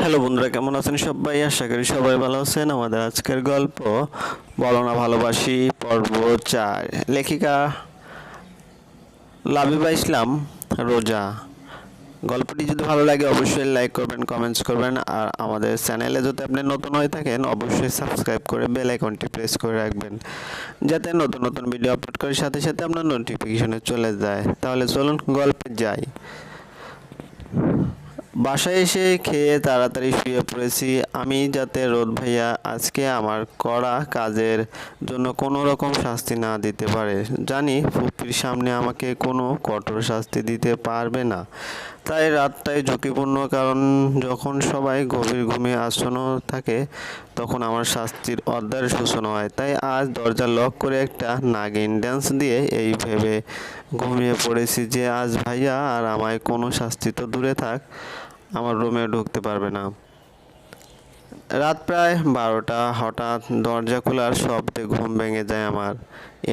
Hello বন্ধুরা, কেমন আছেন সবাই? আশা করি সবাই ভালো আছেন। আমাদের আজকের গল্প, বলো না ভালোবাসি, পর্ব চার। লেখিকা লাবিবা ইসলাম রোজা। গল্পটি যদি ভালো লাগে, অবশ্যই লাইক করবেন কমেন্টস করবেন। আর আমাদের চ্যানেলে যদি আপনি নতুন হয়ে থাকেন, অবশ্যই সাবস্ক্রাইব করে বেল আইকনটি প্রেস করে রাখবেন। যাতে নতুন নতুন ভিডিও আপলোড করার সাথে সাথে আপনার নোটিফিকেশনে চলে যায়। তাহলে চলুন গল্পে যাই। বাসায় এসে খেয়ে তাড়াতাড়ি শুয়ে পড়েছি। আমি যাতে রোদ ভাইয়া আজকে আমার করা কাজের জন্য কোনো রকম শাস্তি না দিতে পারে। জানি ফুপির সামনে আমাকে কোনো কঠোর শাস্তি দিতে পারবে না। তাই রাতটাই ঝুঁকিপূর্ণ, কারণ যখন সবাই গভীর ঘুমে আসন্ন থাকে, তখন আমার শাস্তির অধ্যায়ের সূচনা হয়। তাই আজ দরজা লক করে একটা নাগিন ড্যান্স দিয়ে এই ভেবে ঘুমিয়ে পড়েছি যে আজ ভাইয়া আর আমায় কোনো শাস্তি তো দূরে থাক আমার রুমে ঢুকতে পারবে না। রাত প্রায় বারোটা, হঠাৎ দরজা খোলার শব্দে ঘুম ভেঙে যায় আমার।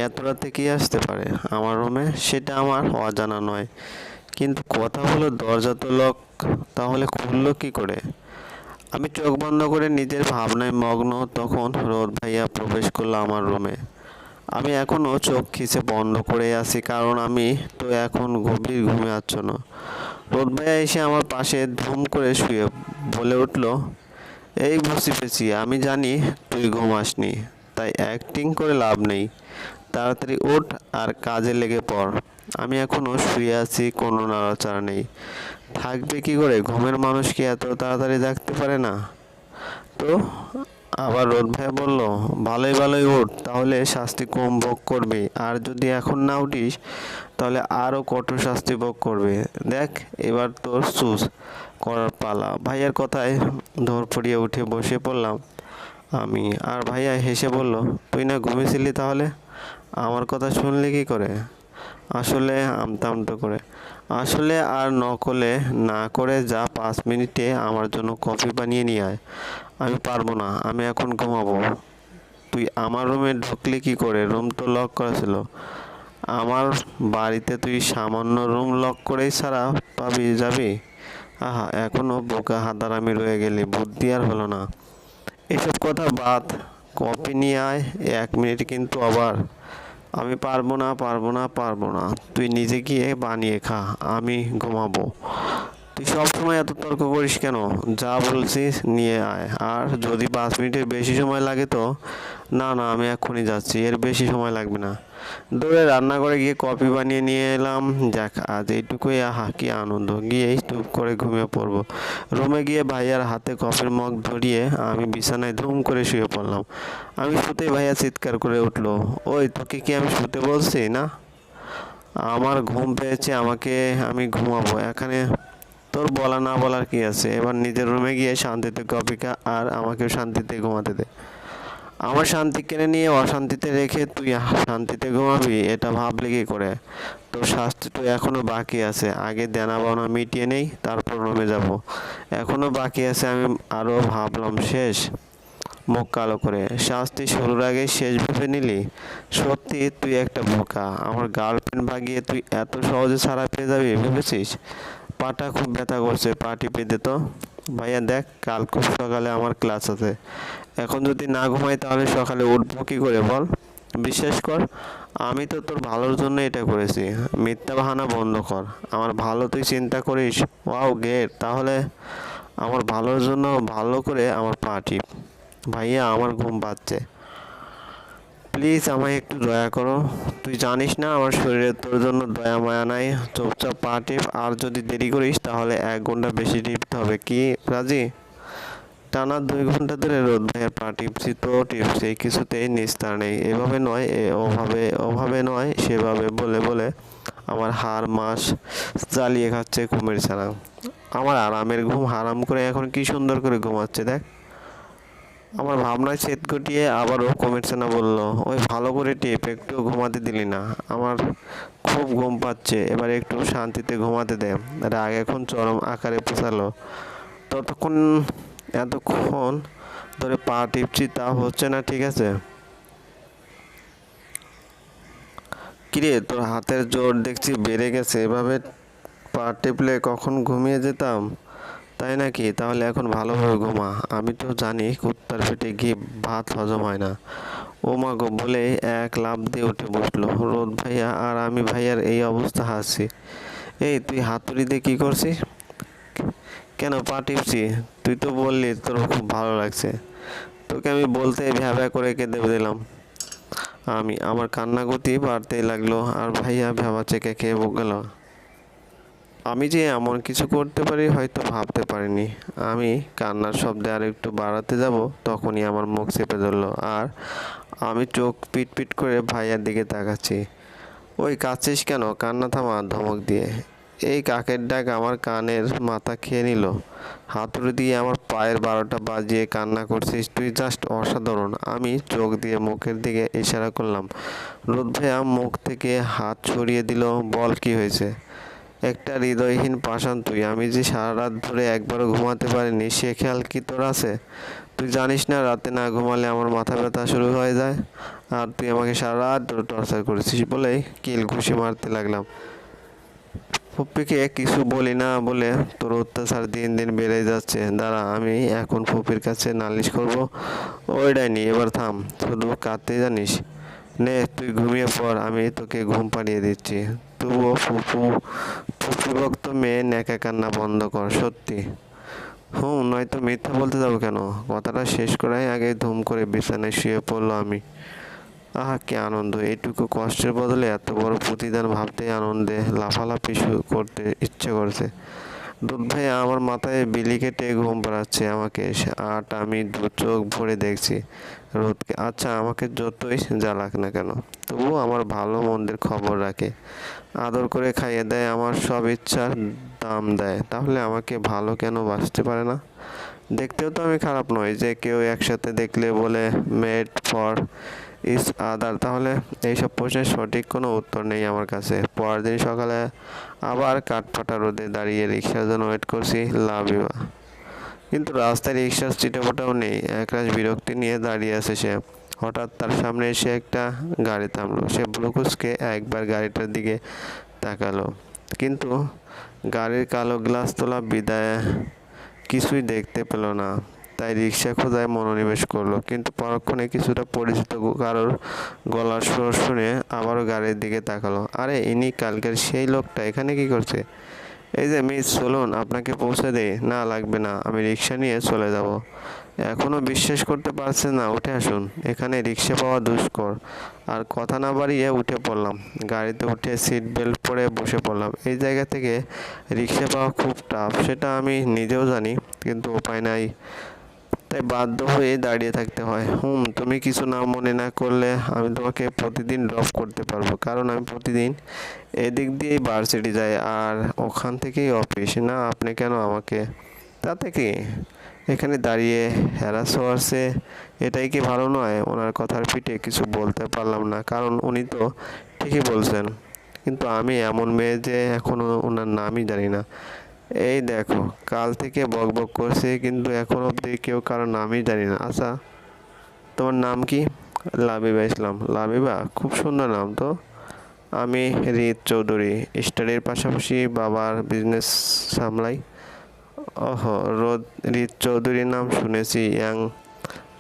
এত রাতে কি আসতে পারে? আমার রুমে সেটা আমার অজানা নয়। কিন্তু কথা হলো, দরজা তো লক তাহলে খুললো কি করে? আমি চোখ বন্ধ করে নিজের ভাবনায় মগ্ন, তখন রোদ ভাইয়া প্রবেশ করল আমার রুমে আমি এখনও চোখ খিচে বন্ধ করে আছি, কারণ আমি তো এখন গভীর ঘুমে আচ্ছন্ন। রোদ ভাইয়া এসে আমার পাশে ধুম করে শুয়ে বলে উঠল, এই বসি পেছি আমি জানি তুই ঘুমাসনি তাই অ্যাক্টিং করে লাভ নেই। তাড়াতাড়ি ওঠ আর কাজে লেগে পড়। আমি এখনও শুয়ে আছি, কোনো নাড়াচাড়া নেই। থাকবে কি করে? ঘুমের মানুষ কি এত তাড়াতাড়ি জাগতে পারে না? তো আবার রোদ ভাই বলল, ভালোই ভালোই ওঠ তাহলে শাস্তি কম ভোগ করবে। আর যদি এখন না উঠিস, তাহলে আরও কঠোর শাস্তি ভোগ করবে। দেখ, এবার তোর চুজ করার পালা। ভাইয়ার কথায় ধর পড়িয়ে উঠে বসে পড়লাম আমি। আর ভাইয়া হেসে বলল, তুই না ঘুমিয়েছিলি তাহলে? আমার কথা শুনলি কি করে? আসলে আমতা আমতা করে। আসলে আর নকলে না করে যা পাঁচ মিনিটে আমার জন্য কফি বানিয়ে নিয়ে আয়। আমি পারব না, আমি এখন ঘুমাবো। তুই আমার রুমে ঢুকলি কি করে? রুম তো লক করা ছিল। আমার বাড়িতে তুই সামান্য রুম লক করেই ছাড়া পাবি, যাবি? আহা এখনও বোকা হাতার আমি রয়ে গেলি, বুদ্ধি আর হলো না। এসব কথা বাদ, কফি নিয়ে আয়, এক মিনিট কিন্তু আবার। আমি পারব না পারব না পারব না। তুই নিজে গিয়ে বানিয়ে খা, আমি ঘুমাবো। তুই সবসময় এত তর্ক করিস কেন? যা বলছিস নিয়ে আয়। আর যদি পাঁচ মিনিটের বেশি সময় লাগে তো, না না, আমি এক্ষুনি যাচ্ছি। এর বেশি সময় লাগবে না। দৌড়ে রান্নাঘরে গিয়ে কফি বানিয়ে নিয়ে এলাম। দেখ আজ এইটুকুই। আহা, কি আনন্দ। গিয়েই টুপ করে ঘুমিয়ে পড়ব। রুমে গিয়ে ভাইয়ার হাতে কফির মগ ধরিয়ে আমি বিছানায় ধুম করে শুয়ে পড়লাম। আমি শুতে ভাইয়া চিৎকার করে উঠল, ওই, তোকে কি আমি শুতে বলছি, না? আমার ঘুম পেয়েছে, আমাকে আমি ঘুমাবো, এখানে তোর বলা না বলার কি আছে? এবার নিজের রুমে গিয়ে শান্তিতে খা, আর আমাকেও শান্তিতে ঘুমাতে দে। আমার শান্তি কেড়ে নিয়ে অশান্তিতে রেখে তুই শান্তিতে ঘুমাবি, এটা ভাবলে কি করে? তোর শাস্তি তো এখনও বাকি আছে। আগে দেনা পাওনা মিটিয়ে নেই, তারপর রুমে যাব। এখনও বাকি আছে, আমি আরও ভাবলাম শেষ। মুখ কালো করে। শাস্তি শুরুর আগে শেষ ভেবে নিলি? সত্যি, তুই একটা বোকা। আমার গার্লফ্রেন্ড ভাগিয়ে তুই এত সহজে ছাড়া পেয়ে যাবি, ভেবেছিস? পাটা খুব ব্যথা করছে, পা টিপে দে তো। ভাইয়া দেখ কাল খুব সকালে আমার ক্লাস আছে। এখন যদি না ঘুমাই তাহলে সকালে উঠবো কী করে বল? বিশ্বাস কর, আমি তো তোর ভালোর জন্য এটা করেছি। মিথ্যা বাহানা বন্ধ কর। আমার ভালো তুই চিন্তা করিস? ওয়াও গেট তাহলে আমার ভালোর জন্য ভালো করে আমার পা টিপ। ভাইয়া, আমার ঘুম পাচ্ছে। প্লিজ আমায় একটু দয়া করো। তুই জানিস না আমার শরীরে তোর জন্য দয়া, মায়া নাই। চুপচাপ পা টিপ, আর যদি দেরি করিস তাহলে এক ঘণ্টা বেশি টিপতে হবে। কি, রাজি? টানা দুই ঘণ্টা ধরে রোদ ভাইয়ের পা টিপছি, তো টিপছি। কিছুতেই নিস্তার নেই। এভাবে নয়, এ ওভাবে ওভাবে নয়, সেভাবে বলে বলে আমার হাড় মাস জ্বালিয়ে খাচ্ছে ঘুমের ছাড়া আমার আরামের ঘুম হারাম করে এখন কি সুন্দর করে ঘুমাচ্ছে, দেখ। আমার ভাবনায় ছেদ ঘটিয়ে আবারও না বলল, ওই ভালো করে টেপ, একটু ঘুমাতে দিলি না। আমার খুব ঘুম পাচ্ছে, এবার একটু শান্তিতে ঘুমাতে দে। রাগ এখন চরম আকারে পোষালো। ততক্ষণ, এতক্ষণ ধরে পা টিপছি তা হচ্ছে না, ঠিক আছে? কিরে, তোর হাতের জোর দেখছি বেড়ে গেছে, এভাবে পা টিপলে কখন ঘুমিয়ে যেতাম? তাই নাকি? তাহলে এখন ভালোভাবে ঘুমা। আমি তো জানি কুত্তার পেটে গিয়ে ভাত হজম হয় না। ও মা গো, বলে এক লাফ দিয়ে উঠে বসল। রোদ ভাইয়া আর আমি ভাইয়ার এই অবস্থা হাসছি। এই, তুই হাতুড়ি দিয়ে কী করছিস? কেন পা টিপছি? তুই তো বললি তোর খুব ভালো লাগছে। তোকে আমি বলতে ভ্যাভা করে কেঁদে দিলাম। আমি, আমার কান্না গতি বাড়তেই লাগল আর ভাইয়া ভেবা চেকে খেয়ে গেল। আমি যে এমন কিছু করতে পারি হয়তো ভাবতে পারিনি। আমি কান্নার শব্দে আর একটু বাড়াতে যাব, তখনই আমার মুখ চেপে ধরলো। আর আমি চোখ পিট পিট করে ভাইয়ার দিকে তাকাচ্ছি। ওই কাছিস কেন? কান্না থামা ধমক দিয়ে। এই কাকের ডাক আমার কানের মাথা খেয়ে নিল। হাতুড়ি দিয়ে আমার পায়ের বারোটা বাজিয়ে কান্না করছিস তুই জাস্ট অসাধারণ। আমি চোখ দিয়ে মুখের দিকে ইশারা করলাম। রোদ ভাইয়া, মুখ থেকে হাত ছড়িয়ে দিল। বল কি হয়েছে? একটা হৃদয়হীন পাষাণ তুই। আমি যে সারা রাত ধরে একবারও ঘুমাতে পারিনি, সে খেয়াল কি তোর আছে? তুই জানিস না, রাতে না ঘুমালে আমার মাথা ব্যথা শুরু হয়ে যায়। আর তুই আমাকে সারা রাত ধরে টর্চার করেছিস বলেই কিল ঘুষি মারতে লাগলাম। ফুপ্পিকে কিছু বলি না বলে তোর অত্যাচার দিন দিন বেড়ে যাচ্ছে। দাঁড়া, আমি এখন ফুপির কাছে নালিশ করব। ওই ডাইনি, এবার থাম। শুধু কাঁদতে জানিস? নে, তুই ঘুমিয়ে পর আমি তোকে ঘুম পাড়িয়ে দিচ্ছি। তবুও ফুপু ফুপি ভক্ত মেয়ে ন্যাকা কান্না বন্ধ কর, সত্যি। হুম, নয়তো মিথ্যা বলতে যাব কেন? কথাটা শেষ করাই আগে ধুম করে বিছানায় শুয়ে পড়ল আমি। আহা, কি আনন্দ এইটুকু কষ্টের বদলে এত বড় প্রতিদান ভাবতেই আনন্দে লাফালাফি করতে ইচ্ছে করছে। দুধ ভাই আমার মাথায় বিলি কেটে ঘুম পাড়াচ্ছে আমাকে। আট, আমি দু চোখ ভরে দেখছি রোদকে। আচ্ছা আমাকে যতই জ্বালাক না কেন, তবুও আমার ভালো মন্দের খবর রাখে। আদর করে খাইয়ে দেয়, আমার সব ইচ্ছার দাম দেয়। তাহলে আমাকে ভালো কেন বাঁচতে পারে না? দেখতেও তো আমি খারাপ নই যে কেউ একসাথে দেখলে বলে মেড ফর ইস আদার তাহলে এইসব প্রশ্নের সঠিক কোনো উত্তর নেই আমার কাছে। পরের দিন সকালে আবার কাঠফাটা রোদে দাঁড়িয়ে রিক্সার জন্য ওয়েট করছি, লাভ ইউ। কিন্তু রাস্তায় রিক্সার চিটেফোটাও নেই, একরাশ বিরক্তি নিয়ে দাঁড়িয়ে আছে সে। হঠাৎ তার সামনে এসে একটা গাড়ি থামলো। সে ব্লুকুসকে একবার গাড়িটার দিকে তাকালো। কিন্তু গাড়ির কালো গ্লাস তোলা বিদায় কিছুই দেখতে পেল না। তাই রিক্সা খোঁজায় মনোনিবেশ করল। কিন্তু পরক্ষণে কিছুটা পরিচিত কারোর গলার সুর শুনে আবারও গাড়ির দিকে তাকালো। আরে, ইনি কালকের সেই লোকটা, এখানে কি করছে? এই যে মিস, চলুন, আপনাকে পৌঁছে দেই। না, লাগবে না, আমি রিক্সা নিয়ে চলে যাব। এখনও বিশ্বাস করতে পারছে না, উঠে আসুন। এখানে রিক্সা পাওয়া দুষ্কর। আর কথা না বাড়িয়ে উঠে পড়লাম। গাড়িতে উঠে সিট বেল্ট পরে বসে পড়লাম। এই জায়গা থেকে রিক্সা পাওয়া খুব টাফ সেটা আমি নিজেও জানি, কিন্তু উপায় নাই। তাই বাধ্য হয়ে দাঁড়িয়ে থাকতে হয়। হুম, তুমি কিছু না মনে না করলে আমি তোমাকে প্রতিদিন ড্রপ করতে পারব। কারণ আমি প্রতিদিন এদিক দিয়েই ভার্সিটি যাই আর ওখান থেকেই অফিস না, আপনি কেন আমাকে? তাতে কি? এখানে দাঁড়িয়ে হ্যারাস হওয়ারছে এটাই কি ভালো নয়? ওনার কথার পিঠে কিছু বলতে পারলাম না। কারণ উনি তো ঠিকই বলছেন। কিন্তু আমি এমন মেয়ে যে এখনও ওনার নামই জানি না। এই দেখো, কাল থেকে বক বক করছে, কিন্তু এখন অবধি কেউ কারও নামই জানি না। আচ্ছা তোমার নাম কি? লাবিবা ইসলাম। লাবিবা, খুব সুন্দর নাম তো। আমি রিত চৌধুরী, স্টাডির পাশাপাশি বাবার বিজনেস সামলাই। ওহ, রোদ রিত চৌধুরীর নাম শুনেছি। ইয়াং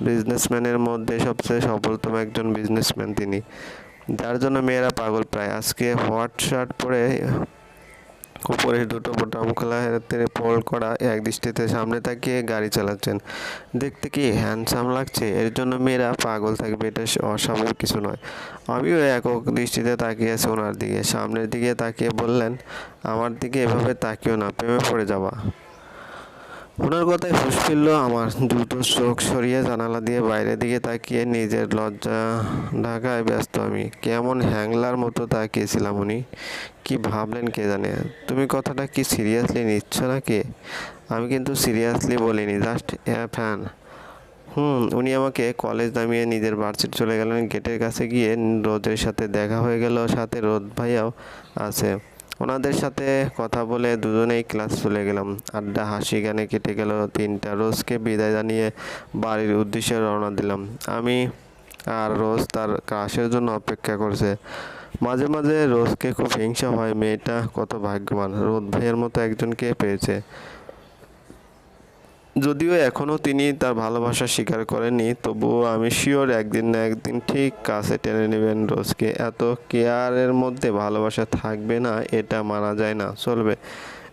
বিজনেসম্যানের মধ্যে সবচেয়ে সফলতম একজন বিজনেসম্যান তিনি। যার জন্য মেয়েরা পাগল প্রায়। আজকে হোয়াইট শার্ট পরে উপরে দুটো বোতাম খোলা হাতে পোল করা এক দৃষ্টিতে সামনে তাকিয়ে গাড়ি চালাচ্ছেন। দেখতে কি হ্যান্ডসাম লাগছে? এর জন্য মেয়েরা পাগল থাকবে, এটা অস্বাভাবিক কিছু নয়। আমিও একক দৃষ্টিতে তাকিয়ে আছি ওনার দিকে। সামনের দিকে তাকিয়ে বললেন, আমার দিকে এভাবে তাকিও না, প্রেমে পড়ে যাবা। ওনার কথায় হুশ ফিরল আমার। দ্রুত চোখ সরিয়ে জানালা দিয়ে বাইরের দিকে তাকিয়ে নিজের লজ্জা ঢাকায় ব্যস্ত আমি। কেমন হ্যাংলার মতো তাকিয়েছিলাম উনি। কি ভাবলেন কে জানে? তুমি কথাটা কি সিরিয়াসলি নিচ্ছ নাকি? আমি কিন্তু সিরিয়াসলি বলিনি, জাস্ট ফ্যান। হুম, উনি আমাকে কলেজ নামিয়ে নিজের ভার্সিটি চলে গেলেন। গেটের কাছে গিয়ে রোদের সাথে দেখা হয়ে গেল, সাথে রোদ ভাইয়াও আছে। ওনাদের সাথে কথা বলে দুজনেই ক্লাস চলে গেলাম। আড্ডা, হাসি, গানে কেটে গেল তিনটা রোজকে বিদায় জানিয়ে বাড়ির উদ্দেশ্যে রওনা দিলাম। আমি আর রোজ তার ক্রাশের জন্য অপেক্ষা করছে। মাঝে মাঝে রোজকে খুব হিংসা হয়, মেয়েটা কত ভাগ্যবান। রোদ ভাইয়ের মতো একজনকে পেয়েছে। যদিও এখনও তিনি তার ভালোবাসা স্বীকার করেননি, তবুও আমি শিওর একদিন না একদিন ঠিক কাছে টেনে নেবেন রোজকে। এত কেয়ারের মধ্যে ভালোবাসা থাকবে না, এটা মানা যায় না, চলবে।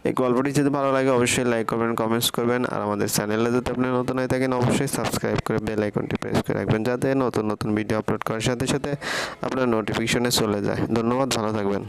এই গল্পটি যদি ভালো লাগে অবশ্যই লাইক করবেন কমেন্টস করবেন, আর আমাদের চ্যানেলে যদি আপনি নতুন হয়ে থাকেন অবশ্যই সাবস্ক্রাইব করে বেল আইকনটি প্রেস করে রাখবেন, যাতে নতুন নতুন ভিডিও আপলোড করার সাথে সাথে আপনার নোটিফিকেশনে চলে যায়। ধন্যবাদ, ভালো থাকবেন।